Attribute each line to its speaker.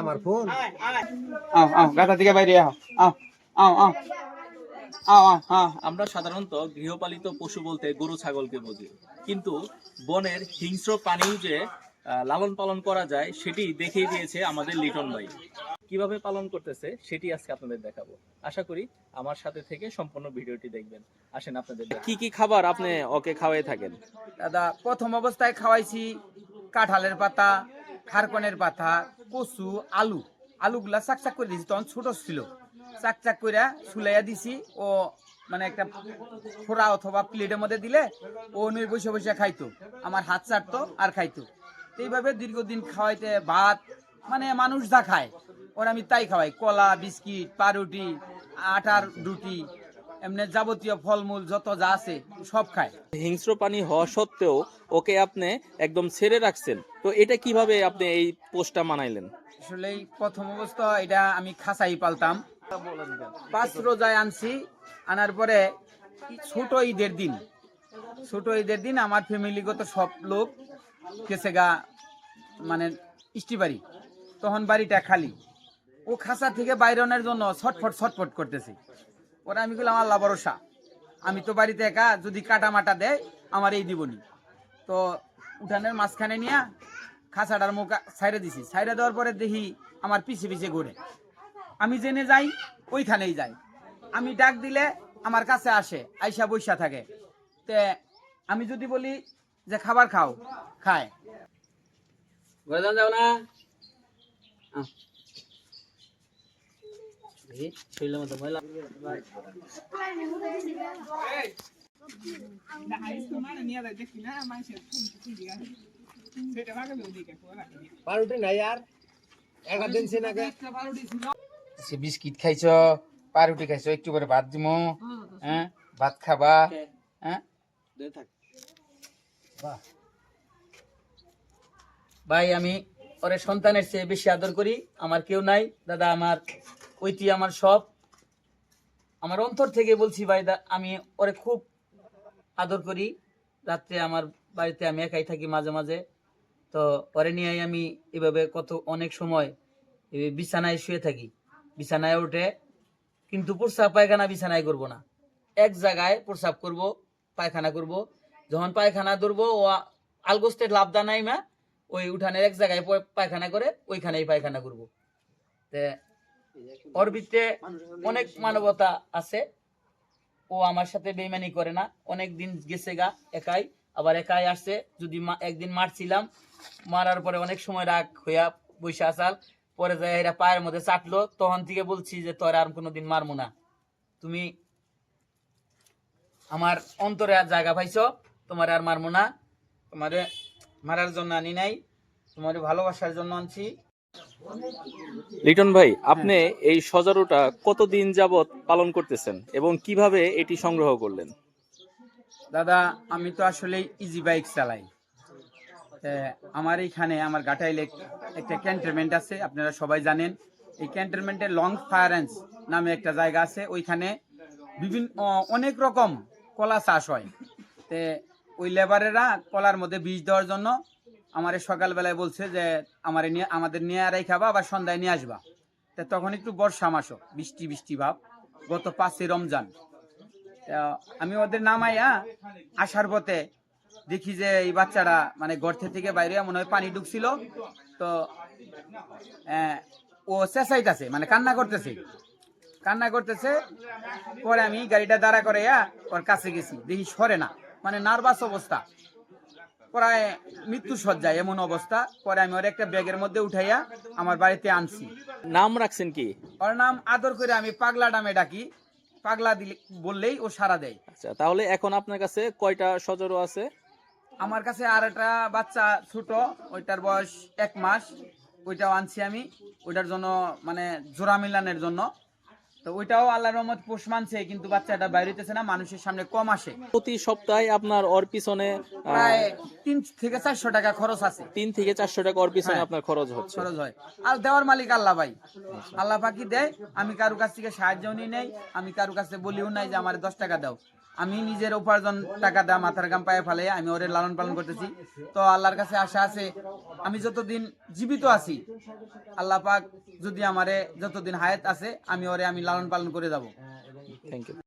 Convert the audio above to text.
Speaker 1: আমার ফোন?
Speaker 2: আয় আয়। আও আও গাথা থেকে বাইরে আও আও আও আও আও আও আও
Speaker 3: আমরা সাধারণত গৃহপালিত পশু বলতে গরু ছাগলকে বুঝি। কিন্তু বনের হিংস্র প্রাণীও যে লালন পালন করা যায় সেটি দেখিয়ে দিয়েছে আমাদের লিটন ভাই। কীভাবে পালন করতেছে সেটি আজকে আপনাদের দেখাবো। আশা করি আমার সাথে থেকে সম্পূর্ণ ভিডিওটি দেখবেন। আসেন আপনাদের। কি কি খাবার আপনি ওকে খাওয়াই থাকেন?
Speaker 4: দাদা প্রথম অবস্থায় খাওয়াইছি কাঁঠালের পাতা খারকনের পাতা কচু আলু। আলুগুলা চাক চাক করে দিয়েছি তখন ছোট ছিল। চাক চাক করে সুলাইয়া দিছি ও মানে একটা ফোড়া অথবা প্লেটের মধ্যে দিলে ও নই বসে বসে খাইতো। আমার হাত চাটতো আর খাইতো। এইভাবে দীর্ঘদিন খাওয়াইতে ভাত মানে মানুষ যা খায় ওরা আমি তাই খাওয়াই কলা বিস্কিট পাউরুটি আটার রুটি এমনি যাবতীয় ফলমূল যত যা আছে সব খায়।
Speaker 3: হিংস্র প্রাণী হওয়া সত্ত্বেও ওকে আপনি একদম ছেড়ে রাখছেন। তো এটা কীভাবে আপনি এই পোস্টটা মানাইলেন?
Speaker 4: আসলে প্রথম অবস্থা এটা আমি খাসাই পালতাম। পাঁচ রোজায় আনছি আনার পরে ছোট ঈদের দিন। ছোট ঈদের দিন আমার ফ্যামিলিগত সব লোক গেছে গা মানে ইষ্টি বাড়ি তখন বাড়িটা খালি। ও খাসা থেকে বাইরনের জন্য ছটফট ছটফট করতেছি। ওরা আমি বললাম আল্লাহ ভরসা। আমি তো বাড়িতে একা, যদি কাটা মাটা দেয়, আমার এই দিবনি। তো উঠানের মাঝখানে নিয়ে খাঁচাটার মুখ সাইডে দিছি। সাইডে দেওয়ার পরে দেখি আমার পিছে পিছে ঘুরে। আমি জেনে যাই, ওইখানেই যাই। আমি ডাক দিলে আমার কাছে আসে, আইসা বৈশা থাকে। তে আমি যদি বলি যে, খাবার খাও, খায়।
Speaker 2: যাও না। শরীরের মধ্যে ময়লা।
Speaker 1: পাউরুটি নাই আর। একটা দিন সে নাকি।
Speaker 4: সে বিস্কিট খাইছ পাউরুটি খাইছ একটু করে ভাত দিমো হ্যাঁ? ভাত খাবা হ্যাঁ? ভাই আমি ওরে সন্তানের চেয়ে বেশি আদর করি আমার কেউ নাই। দাদা আমার ওইটি আমার সব। আমার অন্তর থেকে বলছি, ভাই আমি ওরে খুব আদর করি। রাত্রে আমার বাড়িতে আমি একাই থাকি মাঝে মাঝে। তো ওরে নিয়ে আমি এভাবে কত, অনেক সময় বিছানায় শুয়ে থাকি। বিছানায় উঠে কিন্তু প্রস্রাব পায়খানা বিছানায় করব না। এক জায়গায় প্রস্রাব করব, পায়খানা করব। যখন পায়খানা ধরবো, ও আলগোস্তের লাভদা নাই মা, ওই উঠানের এক জায়গায় পায়খানা করে ওইখানেই পায়খানা করব। তে ওর অনেক মানবতা আছে। ও আমার সাথে বেইমানি করে না। অনেক দিন গেছে গা, একাই। আবার একাই আসছে। যদি একদিন মারছিলাম, মারার পরে অনেক সময় রাগ হইয়া বৈশা আসাল। পরে যায় এরা পায়ের মধ্যে চাটলো। তখন থেকে বলছি যে, তোর আর কোনোদিন মারমু না। তুমি আমার অন্তরে আর জায়গা পাইছো। তোমার আর মারমু না। তোমারে মারার জন্য আনি নাই। তোমার ভালোবাসার জন্য আনছি।
Speaker 3: লিটন ভাই, আপনি এই সজারুটা কতদিন যাবত পালন করতেছেন এবং কীভাবে এটি সংগ্রহ করলেন?
Speaker 4: দাদা, আমি তো আসলে ইজি বাইক চালাই। আমার এইখানে আমার গাটাইলে একটা ক্যান্টনমেন্ট আছে, আপনারা সবাই জানেন। এই ক্যান্টনমেন্টে লং ফায়ারেন্স নামে একটা জায়গা আছে, ওইখানে বিভিন্ন অনেক রকম কলা চাষ হয়। তে, ওই লেবারেরা কলার মধ্যে বীজ দেওয়ার জন্য আমার সকালবেলায় বলছে যে, আমার নিয়ে, আমাদের নিয়ে আড়াই খাবা, আবার সন্ধ্যায় নিয়ে আসবা। তা তখন একটু বর্ষা মাসও, বৃষ্টি বৃষ্টি ভাব, গত পাঁচই রমজান। আমি ওদের নামাইয়া আসার পথে দেখি যে, এই বাচ্চারা মানে গর্তে থেকে বাইরে মনে হয় পানি ঢুকছিল। তো ও চেঁচাইতেছে মানে কান্না করতেছে। কান্না করতেছে, পরে আমি গাড়িটা দাঁড়া করাইয়া ওর কাছে গেছি। দেখি সরে না মানে নার্ভাস অবস্থা। প্রায় মৃত্যু সজ্জায় এমন অবস্থা। পরে আমি ওর একটা ব্যাগের মধ্যে উঠাইয়া আমার বাড়িতে আনছি।
Speaker 3: নাম রাখছেন কি?
Speaker 4: ওর নাম আদর করে আমি পাগলা নামে ডাকি। পাগলা দিলে বললেই ও সারা দেয়।
Speaker 3: আচ্ছা তাহলে এখন আপনার কাছে কয়টা সজারু আছে?
Speaker 4: আমার কাছে আর একটা বাচ্চা ছোট ওইটার বয়স এক মাস। ওইটাও আনছি আমি। ওইটার জন্য মানে জোড়া মিলানের জন্য। তো ওইটাও আল্লাহর রহমত পোষ মানছে কিন্তু বাচ্চাটা বাইরে হইতেছে না মানুষের সামনে কম আসে।
Speaker 3: প্রতি সপ্তাহে আপনার ওর পিছনে
Speaker 4: প্রায় তিন থেকে চারশো টাকা খরচ আছে।
Speaker 3: তিন থেকে চারশো টাকা ওর পিছনে
Speaker 4: হ্যাঁ।
Speaker 3: আপনার খরচ হচ্ছে।
Speaker 4: খরচ হয়। আর দেওয়ার মালিক আল্লাহ ভাই। আল্লাহ পাকি দেয়? আমি কারও কাছ থেকে সাহায্য নিই নেই আমি কারও কাছে বলিও নাই যে আমার দশ টাকা দাও। আমি নিজের উপার্জন টাকা দা মাথার গাম পায়ে ফেলে আমি ওরে লালন পালন করতেছি। তো আল্লাহর কাছে আশা আছে, আমি যতদিন জীবিত আছি, আল্লাহ পাক যদি আমারে যতদিন হায়াত আছে, আমি ওরে আমি লালন পালন করে যাব।
Speaker 3: Thank you